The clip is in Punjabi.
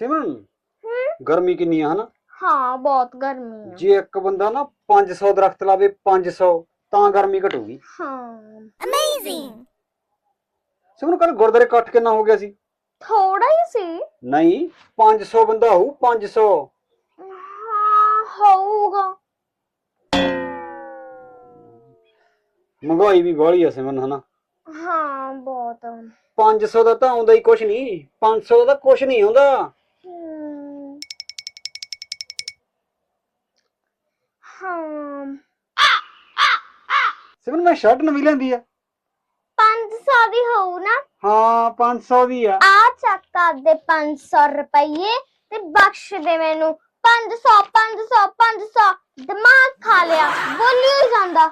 ਸਿਮਰਨ ਹੂੰ? ਗਰਮੀ ਕਿੰਨੀ ਆ ਹਨਾ? ਹਾਂ ਬਹੁਤ ਗਰਮੀ ਆ। ਜੇ ਇੱਕ ਬੰਦਾ ਨਾ 500 ਦਰਖਤ ਲਾਵੇ 500 ਤਾਂ ਗਰਮੀ ਘਟੂਗੀ। ਹਾਂ। ਸਿਮਰਨ ਕੱਲ ਗੁਰਦਾਰੇ ਇਕੱਠ ਕਿੰਨਾ ਹੋ ਗਿਆ ਸੀ? ਥੋੜਾ ਹੀ ਸੀ। ਨਹੀਂ 500 ਬੰਦਾ ਹੋਊ 500 ਹਾਂ ਹੋਊਗਾ। ਮਹਿੰਗਾਈ ਵੀ ਬਾਹਲੀ ਆ ਸਿਮਰਨ ਹਨਾ? ਹਾਂ ਬਹੁਤ। 500 ਦਾ ਤਾਂ ਆਉਂਦਾ ਹੀ ਕੁਛ ਨਹੀਂ 500 ਦਾ ਤਾਂ ਕੁਛ ਨਹੀਂ ਆਉਂਦਾ ਹਮ, ਹਾਂ ਸਿਮਰਨ ਮੈਂ ਸ਼ਰਟ ਨਵੀਂ ਲੈਂਦੀ ਆ। 500 ਦੀ ਹੋਊ ਨਾ। ਹਾਂ 500 ਦੀ ਆ। ਆ ਚੱਕਾ ਦੇ 500 ਰੁਪਏ ਤੇ ਬਖਸ਼ ਦੇ ਮੈਨੂੰ। 500 500 500 ਦਿਮਾਗ ਖਾ ਲਿਆ। ਬੋਲੀ ਹੀ ਜਾਂਦਾ।